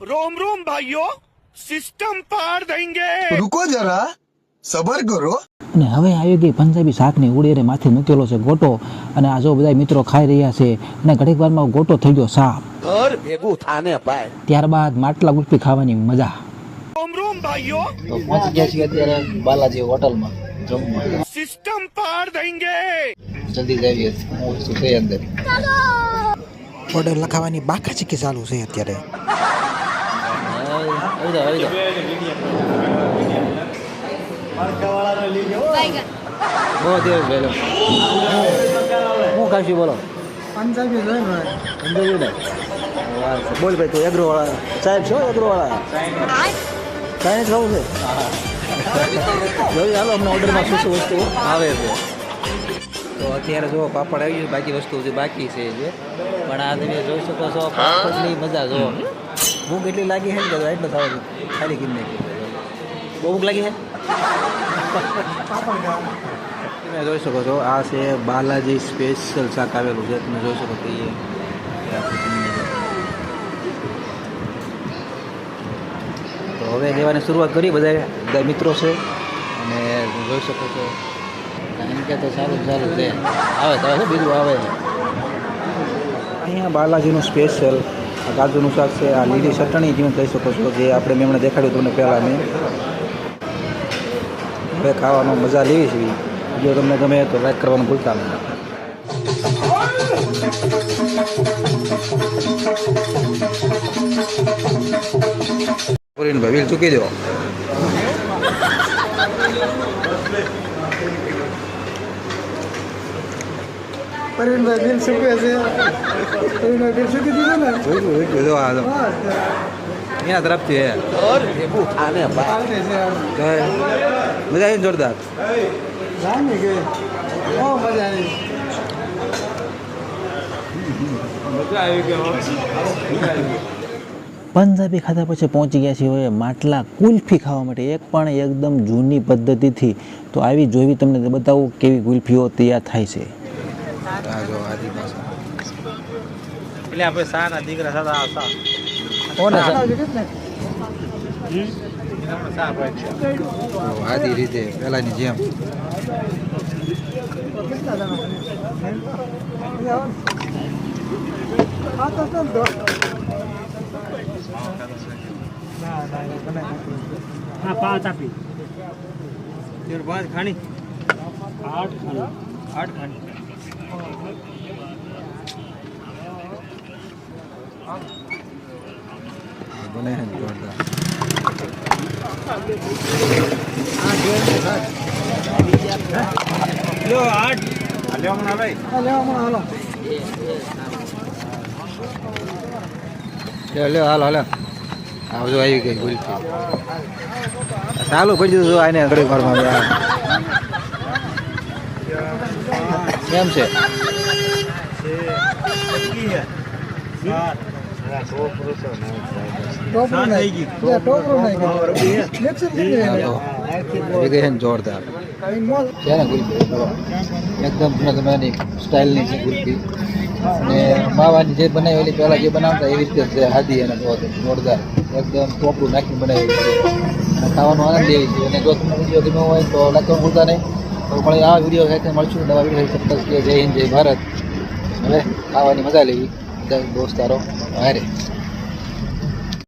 रोम रोम भाइयों सिस्टम पार देंगे रुको जरा सबर करो અને હવે આવી ગઈ પંજાબી શાકની ઉડેરે માથે મૂકેલો છે ગોટો અને આ જો બધા મિત્રો ખાઈ રહ્યા છે અને ઘડીક વારમાં ગોટો થઈ ગયો સાફ घर भेगू थाने पाए ત્યારબાદ માટલા ગુલ્ફી ખાવાની મજા रोम रोम भाइयों તો પહોંચી ગયા છીએ અત્યારે બાલાજી હોટલમાં જમવા सिस्टम पार देंगे જલ્દી જઈએ હું છું તે અંદર ઓર્ડર લખાવાની બાકા ચીકી ચાલુ છે અત્યારે બહુ દિવસ વહેલો હું ખાશું બોલો? પંજાબી પંજાબી ને બોલ ભાઈ, તું એગ્રો વાળા સાહેબ છો એગ્રો વાળા સાહેબ ખાવું છે? જોઈએ હાલો અમને ઓર્ડરમાં શું શું વસ્તુ આવે છે. તો અત્યારે જો પાપડ આવી ગયું બાકી વસ્તુ જે બાકી છે જે. પણ આ તમે જોઈ શકો છો, પાપડની મજા જો ભૂખ એટલી લાગી છે ને કે એટલે થવા ખાલી કિંમત બહુ ભૂખ લાગી છે તમે જોઈ શકો છો આ છે બાલાજી સ્પેશિયલ શાક આવેલું છે. તમે જોઈ શકો છો તો હવે લેવાની શરૂઆત કરી બધા બધા મિત્રો છે. અને જોઈ શકો છો. એમ કે તો સારું સારું છે. આવે તો બીજું આવે. અહીંયા બાલાજીનું સ્પેશિયલ આ શાક છે, આ લીલી ચટણી જેમ કહી શકો છો, જે આપણે મેં હમણાં દેખાડ્યું તમને પહેલાં મેં. હવે ખાવાનો મજા લેવી છે. જો તમને ગમે તો લાઈક કરવાનું ભૂલતા નહીં. ભાઈ વીલ ચૂકી દો. પરવીનભાઈ બિલ ચૂકવે છે. પરવીનભાઈ બિલ ચૂકી દીધું ને? જોયું જોયું જો આ તો એના તરફથી હે આને મજા આવી જોરદાર? જામી ગઈ. બહુ મજા આવી. પંજાબી ખાધા પછી પહોંચી ગયા છીએ હવે માટલા કુલ્ફી ખાવા માટે. એક પણ એકદમ જૂની પદ્ધતિથી. તો આવી જોવી તમને બતાવું કેવી કુલ્ફીઓ તૈયાર થાય છે. એટલે આપણે શાના દીકરા સાદા આવતા આદી રીતે પહેલાની જેમ. હા પાંચ આપી. પાંચ ખાણી. આઠ ખાણી. આઠ ખાણી. બને ને જોરદાર લ્યો આઠ. લ્યો હમણાં ભાઈ હા લેવા મને હાલો લ્યો લ્યો હાલો. હાલો આવજો આવી ગઈ ભૂલથી. ચાલુ કરી દીધું આને ઘડી વારમાં કેમ છે. જોરદાર. છે ને એકદમ તમે તમારી સ્ટાઇલની છે કુલ્ફી અને માવાની જે બનાવેલી પહેલાં જે બનાવતા એવી રીતે જ છે હાદી અને જોરદાર. એકદમ ટોપરું નાખીને બનાવેલી છે. અને ખાવાનો આનંદ લેવી છે. અને જો તમને વીડિયો ગમ્યો હોય તો લખવા ભૂલતા નહીં. તો પણ આ વીડિયો સાથે મળશું. નવા વીડિયો સાથે કે જય હિન્દ, જય ભારત. હવે ખાવાની મજા લેવી. બધા દોસ્તારો હારે